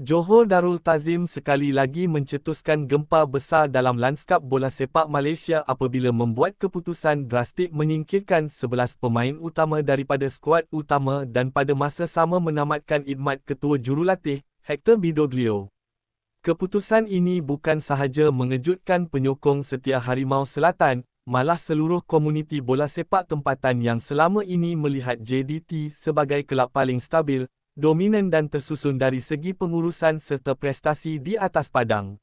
Johor Darul Tazim sekali lagi mencetuskan gempa besar dalam lanskap bola sepak Malaysia apabila membuat keputusan drastik menyingkirkan 11 pemain utama daripada skuad utama dan pada masa sama menamatkan idmat ketua jurulatih, Hector Bidoglio. Keputusan ini bukan sahaja mengejutkan penyokong setia Harimau Selatan, malah seluruh komuniti bola sepak tempatan yang selama ini melihat JDT sebagai kelab paling stabil, dominan dan tersusun dari segi pengurusan serta prestasi di atas padang.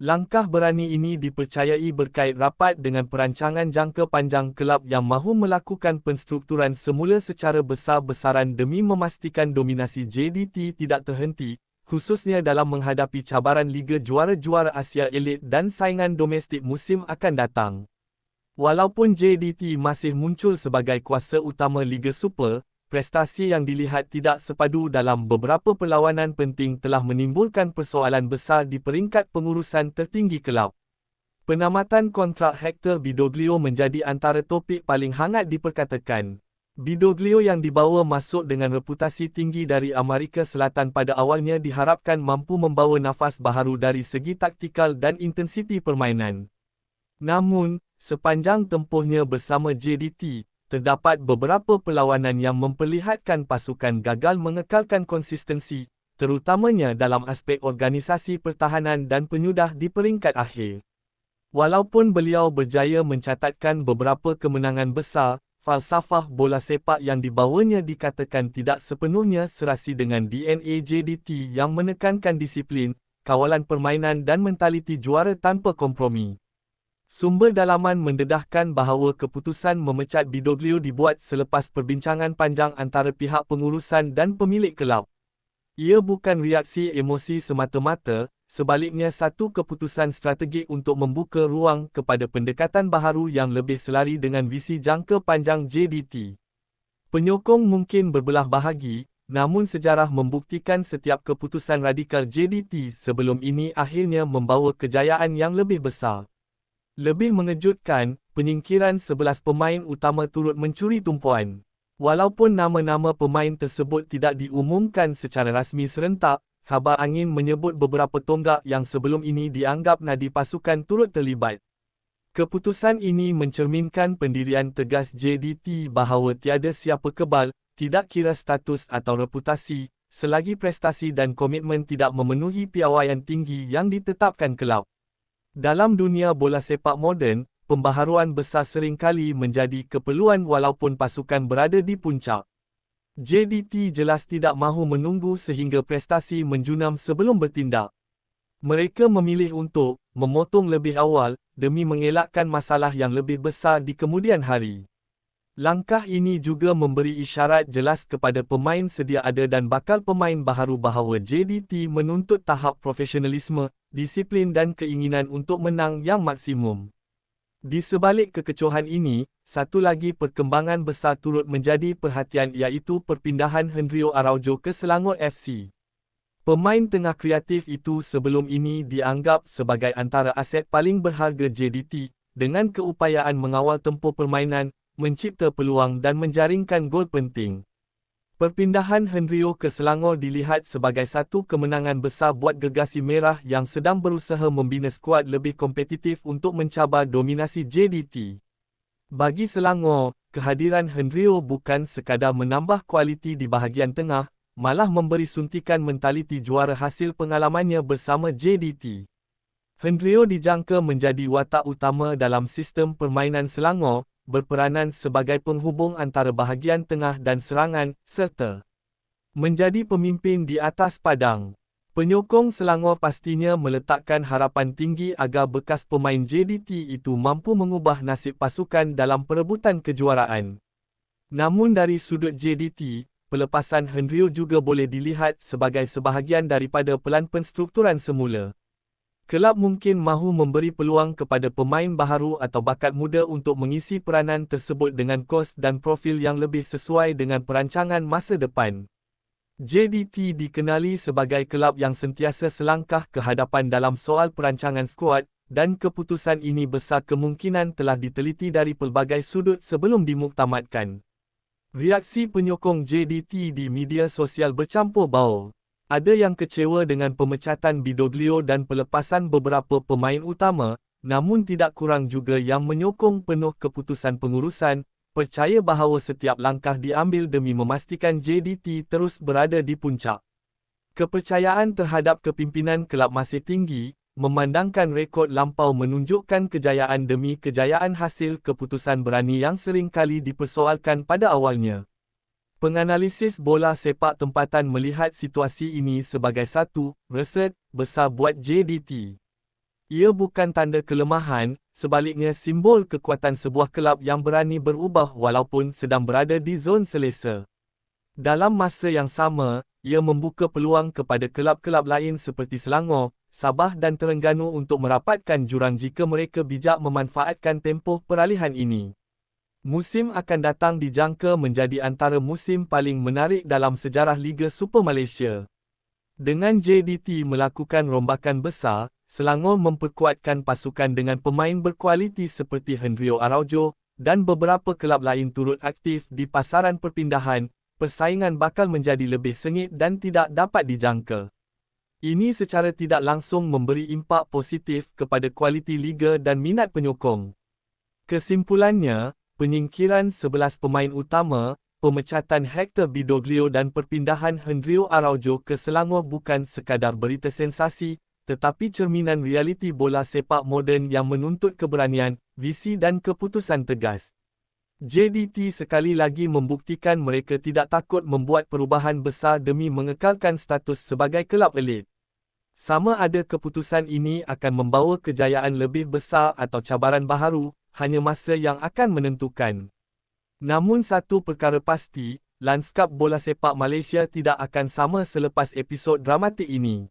Langkah berani ini dipercayai berkait rapat dengan perancangan jangka panjang kelab yang mahu melakukan penstrukturan semula secara besar-besaran demi memastikan dominasi JDT tidak terhenti, khususnya dalam menghadapi cabaran Liga Juara-Juara Asia Elit dan saingan domestik musim akan datang. Walaupun JDT masih muncul sebagai kuasa utama Liga Super, prestasi yang dilihat tidak sepadu dalam beberapa perlawanan penting telah menimbulkan persoalan besar di peringkat pengurusan tertinggi kelab. Penamatan kontrak Hector Bidoglio menjadi antara topik paling hangat diperkatakan. Bidoglio yang dibawa masuk dengan reputasi tinggi dari Amerika Selatan pada awalnya diharapkan mampu membawa nafas baharu dari segi taktikal dan intensiti permainan. Namun, sepanjang tempohnya bersama JDT, terdapat beberapa perlawanan yang memperlihatkan pasukan gagal mengekalkan konsistensi, terutamanya dalam aspek organisasi pertahanan dan penyudah di peringkat akhir. Walaupun beliau berjaya mencatatkan beberapa kemenangan besar, falsafah bola sepak yang dibawanya dikatakan tidak sepenuhnya serasi dengan DNA JDT yang menekankan disiplin, kawalan permainan dan mentaliti juara tanpa kompromi. Sumber dalaman mendedahkan bahawa keputusan memecat Bidoglio dibuat selepas perbincangan panjang antara pihak pengurusan dan pemilik kelab. Ia bukan reaksi emosi semata-mata, sebaliknya satu keputusan strategik untuk membuka ruang kepada pendekatan baharu yang lebih selari dengan visi jangka panjang JDT. Penyokong mungkin berbelah bahagi, namun sejarah membuktikan setiap keputusan radikal JDT sebelum ini akhirnya membawa kejayaan yang lebih besar. Lebih mengejutkan, penyingkiran 11 pemain utama turut mencuri tumpuan. Walaupun nama-nama pemain tersebut tidak diumumkan secara rasmi serentak, khabar angin menyebut beberapa tonggak yang sebelum ini dianggap nadi pasukan turut terlibat. Keputusan ini mencerminkan pendirian tegas JDT bahawa tiada siapa kebal, tidak kira status atau reputasi, selagi prestasi dan komitmen tidak memenuhi piawaian tinggi yang ditetapkan kelab. Dalam dunia bola sepak moden, pembaharuan besar seringkali menjadi keperluan walaupun pasukan berada di puncak. JDT jelas tidak mahu menunggu sehingga prestasi menjunam sebelum bertindak. Mereka memilih untuk memotong lebih awal demi mengelakkan masalah yang lebih besar di kemudian hari. Langkah ini juga memberi isyarat jelas kepada pemain sedia ada dan bakal pemain baharu bahawa JDT menuntut tahap profesionalisme disiplin dan keinginan untuk menang yang maksimum. Di sebalik kekecohan ini, satu lagi perkembangan besar turut menjadi perhatian iaitu perpindahan Henrio Araujo ke Selangor FC. Pemain tengah kreatif itu sebelum ini dianggap sebagai antara aset paling berharga JDT, dengan keupayaan mengawal tempoh permainan, mencipta peluang dan menjaringkan gol penting. Perpindahan Henrio ke Selangor dilihat sebagai satu kemenangan besar buat gegasi merah yang sedang berusaha membina skuad lebih kompetitif untuk mencabar dominasi JDT. Bagi Selangor, kehadiran Henrio bukan sekadar menambah kualiti di bahagian tengah, malah memberi suntikan mentaliti juara hasil pengalamannya bersama JDT. Henrio dijangka menjadi watak utama dalam sistem permainan Selangor, berperanan sebagai penghubung antara bahagian tengah dan serangan, serta menjadi pemimpin di atas padang. Penyokong Selangor pastinya meletakkan harapan tinggi agar bekas pemain JDT itu mampu mengubah nasib pasukan dalam perebutan kejuaraan. Namun dari sudut JDT, pelepasan Henryo juga boleh dilihat sebagai sebahagian daripada pelan penstrukturan semula. Kelab mungkin mahu memberi peluang kepada pemain baharu atau bakat muda untuk mengisi peranan tersebut dengan kos dan profil yang lebih sesuai dengan perancangan masa depan. JDT dikenali sebagai kelab yang sentiasa selangkah ke hadapan dalam soal perancangan skuad dan keputusan ini besar kemungkinan telah diteliti dari pelbagai sudut sebelum dimuktamadkan. Reaksi penyokong JDT di media sosial bercampur bau. Ada yang kecewa dengan pemecatan Bidoglio dan pelepasan beberapa pemain utama, namun tidak kurang juga yang menyokong penuh keputusan pengurusan, percaya bahawa setiap langkah diambil demi memastikan JDT terus berada di puncak. Kepercayaan terhadap kepimpinan kelab masih tinggi, memandangkan rekod lampau menunjukkan kejayaan demi kejayaan hasil keputusan berani yang sering kali dipersoalkan pada awalnya. Penganalisis bola sepak tempatan melihat situasi ini sebagai satu reset besar buat JDT. Ia bukan tanda kelemahan, sebaliknya simbol kekuatan sebuah kelab yang berani berubah walaupun sedang berada di zon selesa. Dalam masa yang sama, ia membuka peluang kepada kelab-kelab lain seperti Selangor, Sabah dan Terengganu untuk merapatkan jurang jika mereka bijak memanfaatkan tempoh peralihan ini. Musim akan datang dijangka menjadi antara musim paling menarik dalam sejarah Liga Super Malaysia. Dengan JDT melakukan rombakan besar, Selangor memperkuatkan pasukan dengan pemain berkualiti seperti Henrio Araujo dan beberapa kelab lain turut aktif di pasaran perpindahan, persaingan bakal menjadi lebih sengit dan tidak dapat dijangka. Ini secara tidak langsung memberi impak positif kepada kualiti liga dan minat penyokong. Kesimpulannya, penyingkiran 11 pemain utama, pemecatan Hector Bidoglio dan perpindahan Henrio Araujo ke Selangor bukan sekadar berita sensasi, tetapi cerminan realiti bola sepak moden yang menuntut keberanian, visi dan keputusan tegas. JDT sekali lagi membuktikan mereka tidak takut membuat perubahan besar demi mengekalkan status sebagai kelab elit. Sama ada keputusan ini akan membawa kejayaan lebih besar atau cabaran baharu, hanya masa yang akan menentukan. Namun satu perkara pasti, lanskap bola sepak Malaysia tidak akan sama selepas episod dramatik ini.